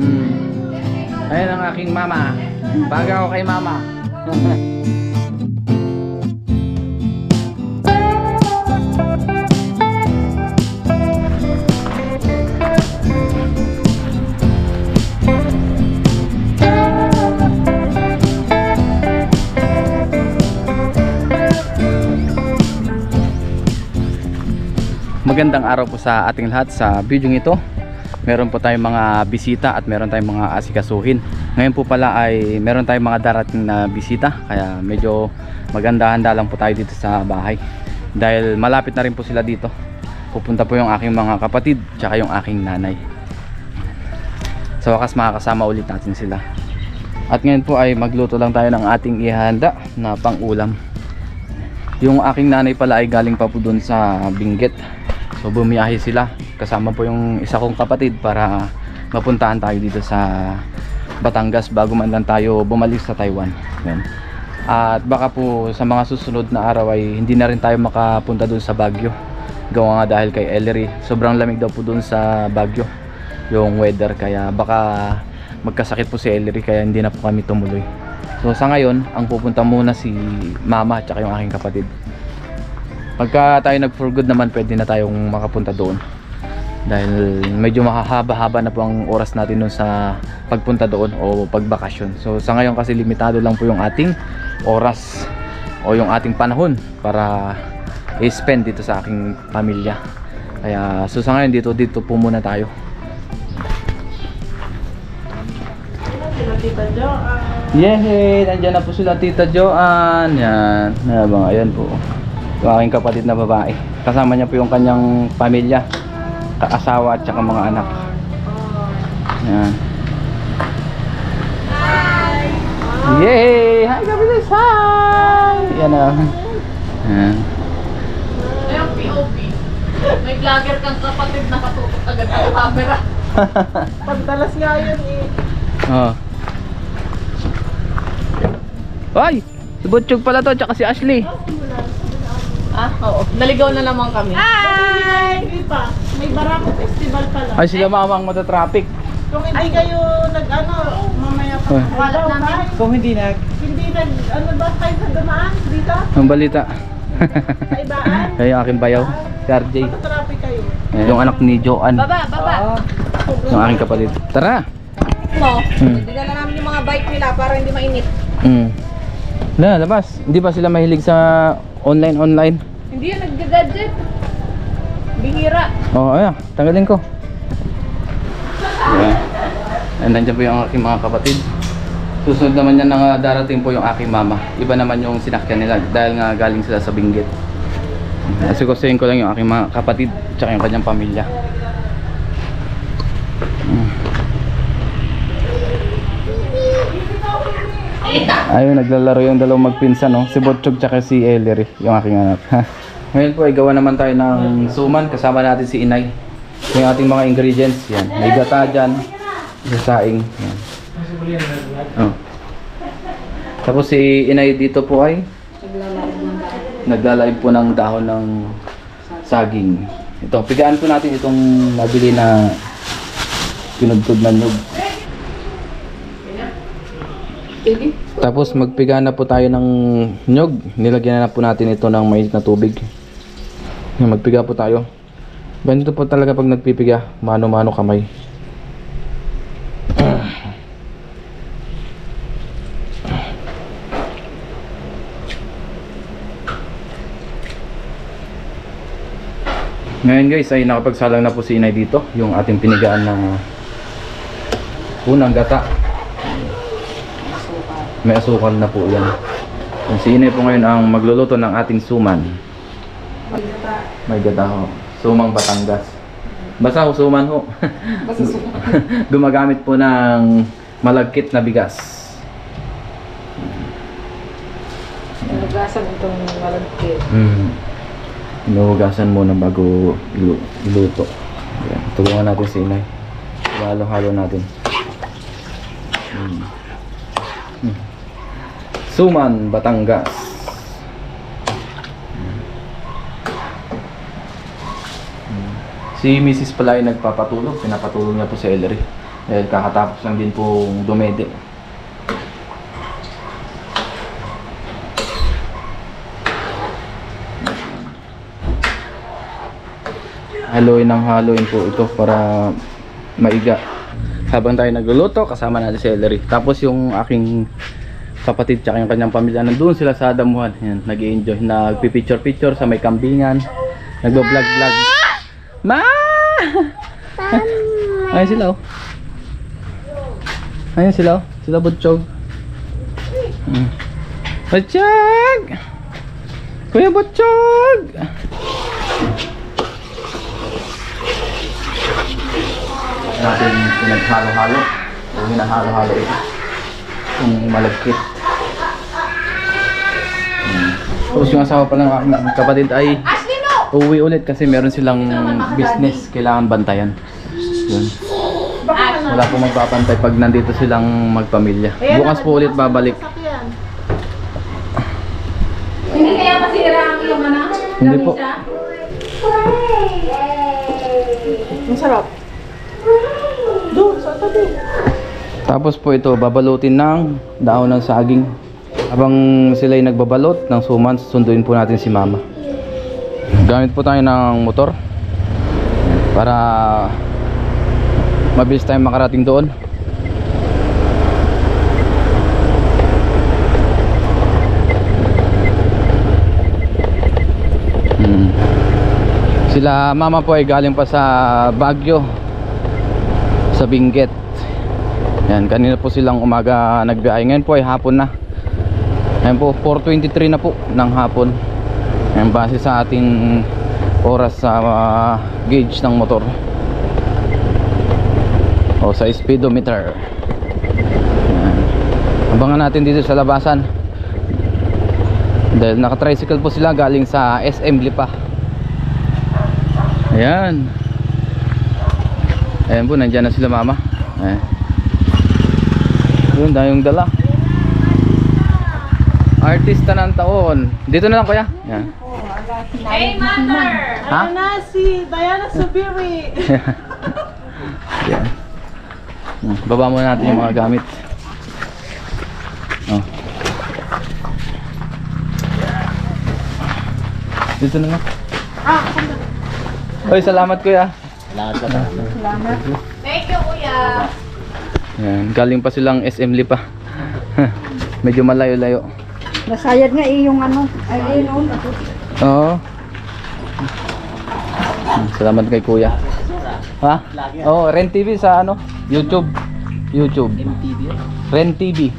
Mm. Ayan ang aking mama. Baga ako kay mama. Magandang araw po sa ating lahat sa video ito. Meron po tayong mga bisita at meron tayong mga asikasuhin. Ngayon po pala ay meron tayong mga darating na bisita kaya medyo maganda-handa lang po tayo dito sa bahay. Dahil malapit na rin po sila dito. Pupunta po yung aking mga kapatid tsaka yung aking nanay. Sa wakas makakasama ulit natin sila. At ngayon po ay magluto lang tayo ng ating ihanda na pang-ulam. Yung aking nanay pala ay galing pa po doon sa Benguet. So bumiyahe sila kasama po yung isa kong kapatid para mapuntahan tayo dito sa Batangas bago man lang tayo bumalik sa Taiwan. Yan. At baka po sa mga susunod na araw ay hindi na rin tayo makapunta doon sa Baguio. Gawa nga dahil kay Ellery. Sobrang lamig daw po doon sa Baguio yung weather kaya baka magkasakit po si Ellery kaya hindi na po kami tumuloy. So sa ngayon, ang pupunta muna si mama at yung aking kapatid. Pagka tayo nag for good naman pwede na tayong makapunta doon. Dahil medyo mahahaba-haba na po ang oras natin doon sa pagpunta doon o pagbakasyon. So sa ngayon kasi limitado lang po yung ating oras o yung ating panahon para i-spend dito sa aking pamilya. Kaya so sa ngayon dito dito po muna tayo. Tita Jo, ah, Yehey! Nandiyan na po sila Tita Joanne. Yan. Habang ayan po. Yung aking kapatid na babae. Kasama niya po yung kanyang pamilya. Kaasawa at saka mga anak. Yan. Yay! Hi, kapatid! Hi! Yan na. Yan. Ayun, POV. May vlogger kang kapatid na katutok agad ang camera. Pagdalas nga yun eh. Oh. Ay! Butchog pala to, tsaka si Ashley. Ah, oo. Naligaw na naman kami. Hi! Hindi pa. May Barako Festival pala. Ay, sila mamang matatraffic. Kung hindi kayo nag-ano, mamaya pa. Ay. Walat namin. Kung hindi nag... Hindi nag, ano ba tayo sa dumaan dito? Ang balita. Sa ibaan? Kaya yung aking bayaw, si RJ. Matatraffic kayo. Ayan, yung anak ni Joanne. Baba, baba. Yung aking kapatid. Tara! Mo, Hmm. dinala namin yung mga bike nila para hindi mainit. Hmm. Na, labas. Hindi ba sila mahilig sa online-online? Hindi yan nag-gadget. Bihira. Oo, oh, ayan. Tanggalin ko. Ayan. Ayan, nandiyan po yung aking mga kapatid. Susunod naman yan na darating po yung aking mama. Iba naman yung sinakyan nila dahil nga galing sila sa Benguet. Asikusin ko lang yung aking mga kapatid tsaka yung kanyang pamilya. Ayun, naglalaro yung dalawang magpinsan, no? Si Botchog tsaka si Ellery, yung aking anak. Ngayon po ay gawa naman tayo ng suman. Kasama natin si Inay. Yung ating mga ingredients, yan. May gata dyan. Sa saing. Yan. Oh. Tapos si Inay dito po ay naglalive po ng dahon ng saging. Ito, pigaan po natin itong nabili na pinudkod na nyug. Tapos magpiga na po tayo ng nyog. Nilagyan na po natin ito ng mainit na tubig. Magpiga po tayo. Ganito po talaga pag nagpipiga. Mano-mano kamay. Ngayon guys ay nakapagsalang na po si Inay dito. Yung ating pinigaan ng unang gata. May asukal na po yan. Yung si Inay po ngayon ang magluluto ng ating suman. May gata ho. Sumang Batangas. Basta ho, suman ho. Gumagamit po ng malagkit na bigas. Nagasan itong malagkit. Mm. Inuhugasan muna bago ilu- iluto. Tulungan natin si Inay. Halo-halo natin. Mm. Mm. Suman, Batangas. Si Mrs. pala ay nagpapatulog. Pinapatulog niya po si Ellery. Dahil kakatapos lang din pong dumede. Haluin ng haluin po ito para maiga. Habang tayo nagluluto, kasama natin si Ellery. Tapos yung aking kapatid tsaka yung kanyang pamilya nandun sila sa damuhan. Yan, nag enjoy Nagpipicture-picture sa may kambingan. Nagbo-vlog-vlog. Ma! Ayun sila oh. Ayun sila oh. Sila Butchog. Mm. Butchog! Kuya Butchog! natin pinaghalo-halo o hinahalo-halo ito yung malagkit tapos yung asawa pa ng aking kapatid ay uuwi ulit kasi meron silang business kailangan bantayan yun wala po magpapantay pag nandito silang magpamilya bukas po ulit babalik Hindi kaya masira ang iyong ano? Hindi po. Ang sarap. Doon, sa tabi. Tapos po ito, babalutin ng dahon ng saging. Habang sila ay nagbabalot ng suman, sunduin po natin si mama. Gamit po tayo ng motor para mabilis tayong makarating doon. Hmm. Sila mama po ay galing pa sa Baguio sa Benguet. Yan, kanina po silang umaga nagbiyahe. Ngayon po ay hapon na. Ayan po, 4.23 na po ng hapon. Ayan, base sa ating oras sa ah, gauge ng motor. O sa speedometer. Ayan. Abangan natin dito sa labasan. Dahil naka-tricycle po sila galing sa SM Lipa. Ayan. Ayan po, nandyan na sila mama. Ayan. Yun, dahil yung dala. Artista ng taon. Dito na lang kuya. Yan. Hey, mother! Ha? na si Diana Subiri. Yan. Hmm, Baba muna natin yung mga gamit. Oh. Dito na lang. Hoy, salamat kuya. Thank you, kuya. Yan, galing pa silang SM Lipa. Medyo malayo-layo. Nasayad nga eh yung ano. Ay, ayun oh. Oo. Salamat kay Kuya. Ha? Oo, Ren TV sa ano? YouTube. YouTube. Ren TV.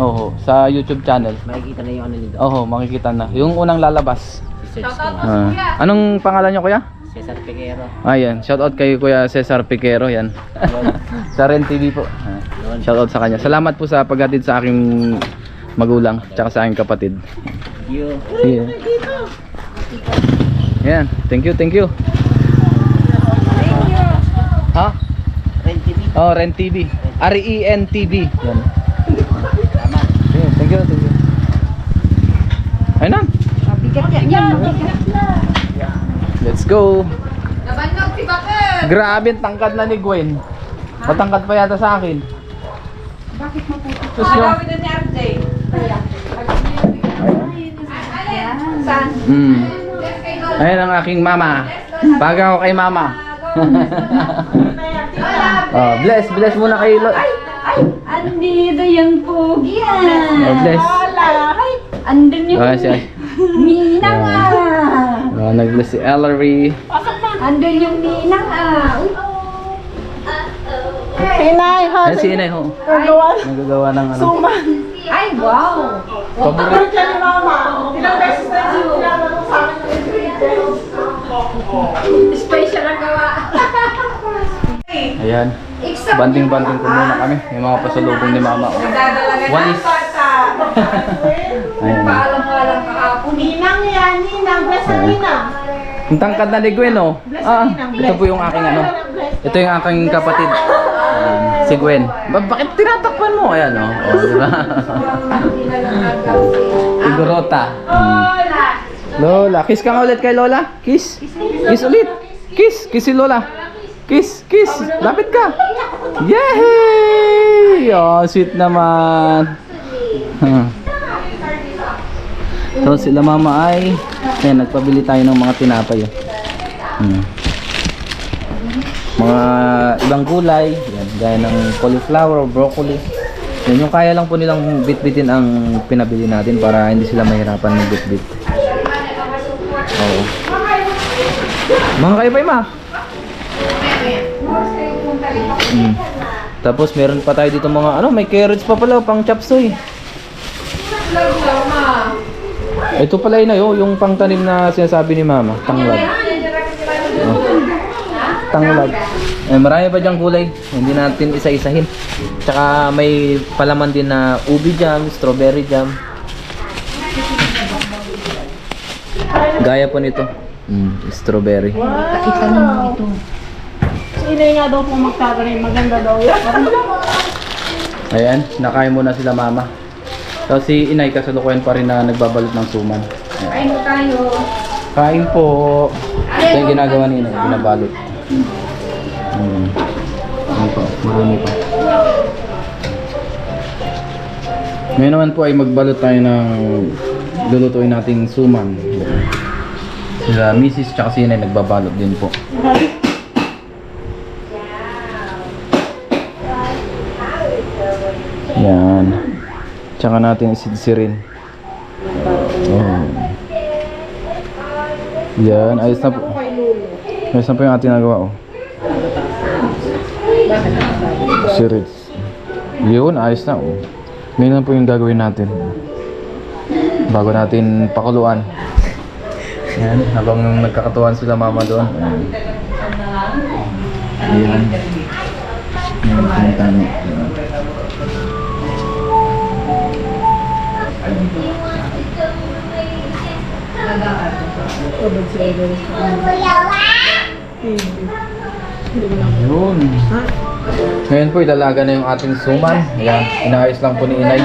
Oo, sa YouTube channel. Makikita na yung ano nito. Oo, makikita na. Yung unang lalabas. Ah. anong pangalan niyo Kuya? Cesar Peguero. Ayan, shout out kay Kuya Cesar Piquero yan. sa Ren TV po. Shout out sa kanya. Salamat po sa paghatid sa aking magulang tsaka sa aking kapatid. You. Yeah. Yan, thank you, thank you. Ha? Oh, Ren TV. R-E-N TV. Yan. Yeah, thank you, thank you. Ayun na. Let's go. Grabe ang tangkad na ni Gwen. Matangkad pa yata sa akin. Bakit maputo? Tapos yung... Saan? Mm. Ayun ang aking mama. Pag ako kay mama. oh, bless, bless muna kay Lo. Andito yung pugyan. Oh, bless. Andun yung Oh, siya. ninang ah. Oh, nag-bless si Ellery. Andun yung ninang ah. Uy, Hinay, ha? Ayun si Inay ho. Nagawa. Nagagawa ng ano. Suman. Ay, wow. Paborito. Diyan ni Mama. Ilang beses na sinabi sa akin yung ingredients. Special ang gawa. Ayan. Banding-banding ko muna kami. May mga pasalubong ni mama. Oh. Walis. Ayan. Paalam-alam kahapon. Ninang yan, Ninang. Bless ang Ninang. Ang tangkad na ni Gwen, oh. Ah, ito po yung aking ano. Ito yung aking kapatid. Si Gwen. Ba- bakit tinatakpan mo? Ayan, oh. oh di ba? Igorota. Hmm. Lola. Kiss ka nga ulit kay Lola. Kiss. Kiss ulit. Kiss. Kiss si Lola. Kiss, kiss. Lapit ka. Yay! Oh, sweet naman. Huh. So sila mama ay ayan, nagpabili tayo ng mga tinapay. oh. Hmm. Mga ibang gulay, yan, gaya ng cauliflower, broccoli. Yan, yung kaya lang po nilang bitbitin ang pinabili natin para hindi sila mahirapan ng bitbit. Oo. Mga kayo pa ma? Mm. Tapos meron pa tayo dito mga ano, may carrots pa pala pang chapsuy. Ito pala yun ayo, yung pangtanim na sinasabi ni Mama, tanglad. Oh. Tanglad. Eh, marami pa diyang kulay, hindi natin isa-isahin. Tsaka may palaman din na ubi jam, strawberry jam. Gaya po nito. Mm, strawberry. Itanong mo ito. Si Inay nga daw po magtatanim. Maganda daw yan. Ayan, nakain muna sila mama. So si inay kasalukuyan pa rin na nagbabalot ng suman. Ayan. Kain mo tayo. Kain po. Ito yung ginagawa ni inay, binabalot. Hmm. Ano po, marumi pa. Ngayon naman po ay magbalot tayo ng lulutuin nating suman. Sila misis tsaka si inay nagbabalot din po. Yan. Tsaka natin isidsirin. Oh. Yan, ayos na po. Ayos na po yung ating nagawa, oh. Sirits. Yun, ayos na, oh. Ngayon na po yung gagawin natin. Bago natin pakuluan. Yan, habang nagkakatuwan sila mama doon. Ayan. Yan, tinatani. Yan. Yun. Ngayon po, ilalaga na yung ating suman. Ayan, inaayos lang po ni Inay.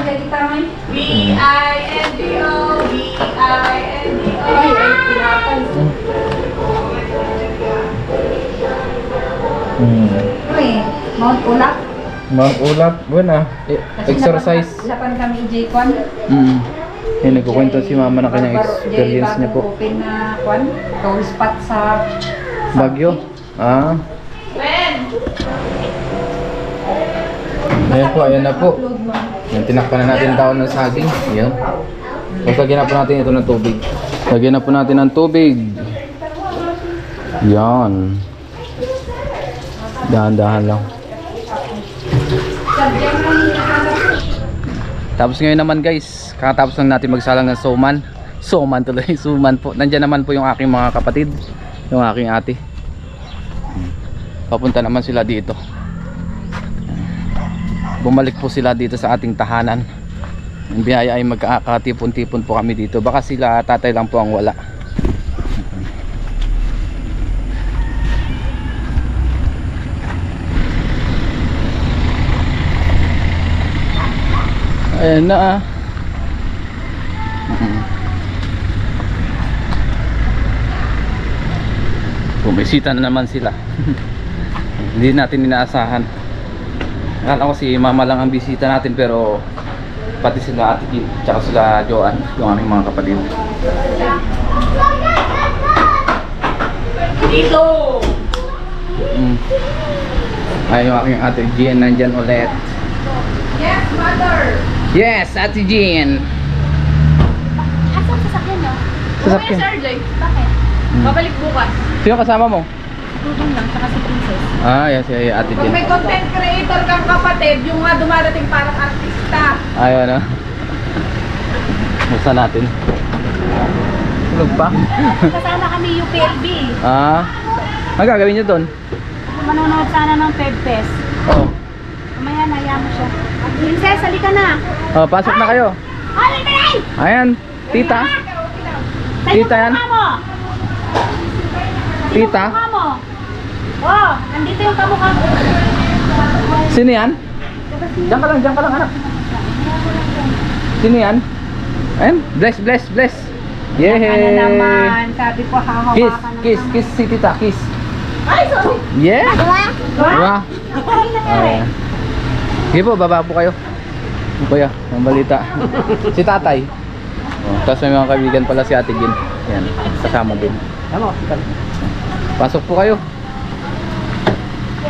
Hmm. Mount Ulap. Mga ulap, buwan ah. Exercise. Lapan kami J-Con. Mm. Yan, nagkukwento si mama ng kanyang experience niya po. Open na kwan. Tour spot sa Bagyo. Ah. Ayan po, ayan na po. Yan, tinakpan na natin daon ng saging. Ayan. Tapos na po natin ito ng tubig. Lagyan na po natin ng tubig. Yan. Dahan-dahan lang. Tapos ngayon naman guys, kakatapos lang natin magsalang ng suman. Suman tuloy, suman po. Nandiyan naman po yung aking mga kapatid, yung aking ate. Papunta naman sila dito. Bumalik po sila dito sa ating tahanan. Ang biyaya ay magkakatipon-tipon po kami dito. Baka sila tatay lang po ang wala. Ayan na ah. Bumisita na naman sila. Hindi natin inaasahan. Akala ko si mama lang ang bisita natin pero pati sila ate Kim tsaka sila Joan yung aming mga kapatid. Dito! Mm. Ay yung aking ate Jean nandyan ulit. Yes, mother! Yes, ate Jean! Asan sasakyan no? Sasakyan. Sir Jay. Bakit? Mm. Babalik bukas. Sino kasama mo? Dudong lang, saka si Princess. Ah, yes, si ate Pag may Jean. content creator kang kapatid, yung nga dumarating parang artista. Ayun na. Buksan natin. Tulog pa? Kasama kami UPLB. Ah. Ano gagawin niyo doon? Manonood sana ng Pebpes. Oh. Mamaya naya mo siya. Princess, halika na. Oh, pasok na kayo. Halika na! Ayan, tita. Sa'yo Tita yan? kamukha mo. Tita. Kamukha mo. Oh, nandito yung kamukha mo. Sino yan? Diyan ka lang, diyan ka lang anak. Sino yan? Ayan, bless, bless, bless. Yay! Ano naman, sabi ko hahawakan Kiss, na kiss, naman. kiss si tita, kiss. Yeah! Wow! Ayan. Sige po, baba po kayo. Kuya, ang balita. si tatay. Oh, tapos may mga kaibigan pala si Ate Gin. Yan, kasama din. Ano? Pasok po kayo.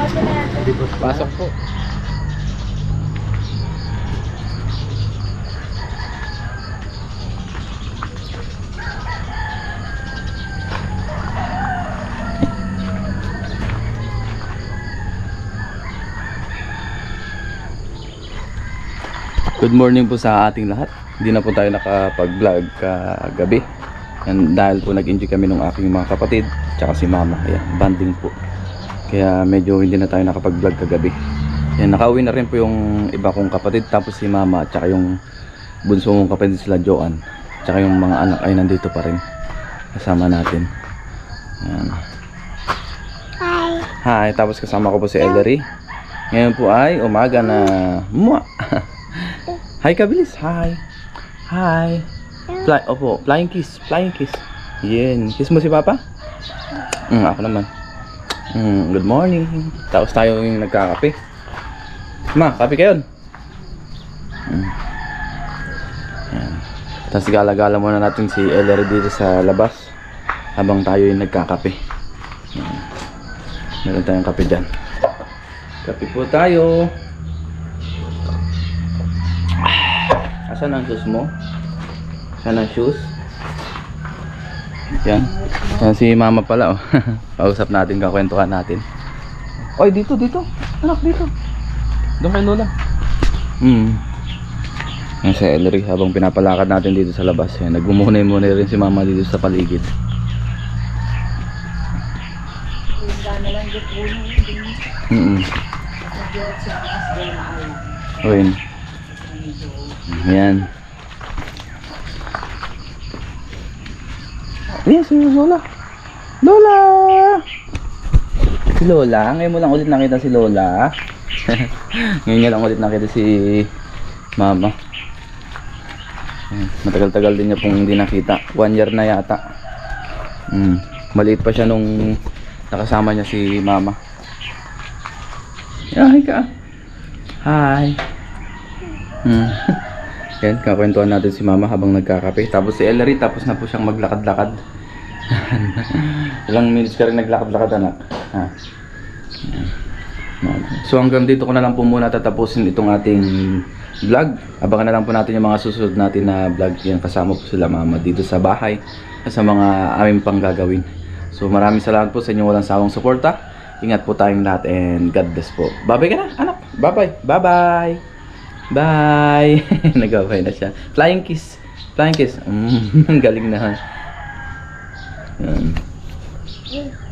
Pasok po. Good morning po sa ating lahat. Hindi na po tayo nakapag-vlog kagabi. Yan, dahil po nag-enjoy kami ng aking mga kapatid tsaka si mama. Kaya banding po. Kaya medyo hindi na tayo nakapag-vlog kagabi. Yan, nakauwi na rin po yung iba kong kapatid tapos si mama at tsaka yung bunso kong kapatid sila Joan. Tsaka yung mga anak ay nandito pa rin. Kasama natin. Yan. Hi. Hi. Tapos kasama ko po si Ellery. Ngayon po ay umaga na mua. Hi kabilis. Hi. Hi. Fly, opo, flying kiss, flying kiss. Yan. Kiss mo si Papa? Mm, ako naman. Mm, good morning. Tapos tayo yung nagkakape. Ma, kape kayo. Mm. Yan. Tapos gala-gala muna natin si Ellery dito sa labas habang tayo yung nagkakape. Yan. Meron tayong kape dyan. Kape po tayo. Asan ang shoes mo? Asan ang shoes? Yan. Yan si mama pala oh. Pausap natin, kakwentuhan natin. Oy, dito, dito. Anak, dito. Doon kay Lola. Hmm. Yan si Ellery habang pinapalakad natin dito sa labas. Yan, nagmumunay-munay rin si mama dito sa paligid. Mm O yun. Yan. Ayan, si Lola. Lola! Si Lola? Ngayon mo lang ulit nakita si Lola. Ngayon nga lang ulit nakita si Mama. Matagal-tagal din niya pong hindi nakita. One year na yata. Mm. Maliit pa siya nung nakasama niya si Mama. Yeah, hi ka. Hi. Hmm. Yan, kakwentuhan natin si Mama habang nagkakape. Tapos si Ellery, tapos na po siyang maglakad-lakad. Ilang minutes ka rin naglakad-lakad, anak? Ha? So hanggang dito ko na lang po muna tatapusin itong ating vlog. Abangan na lang po natin yung mga susunod natin na vlog. Yan, kasama po sila Mama dito sa bahay sa mga aming pang gagawin. So maraming salamat po sa inyong walang sawang suporta. Ingat po tayong lahat and God bless po. Bye-bye ka na, anak. Bye-bye. Bye-bye. Bye! Nagabay na siya. Flying kiss. Flying kiss. Mm, galing na. Yan.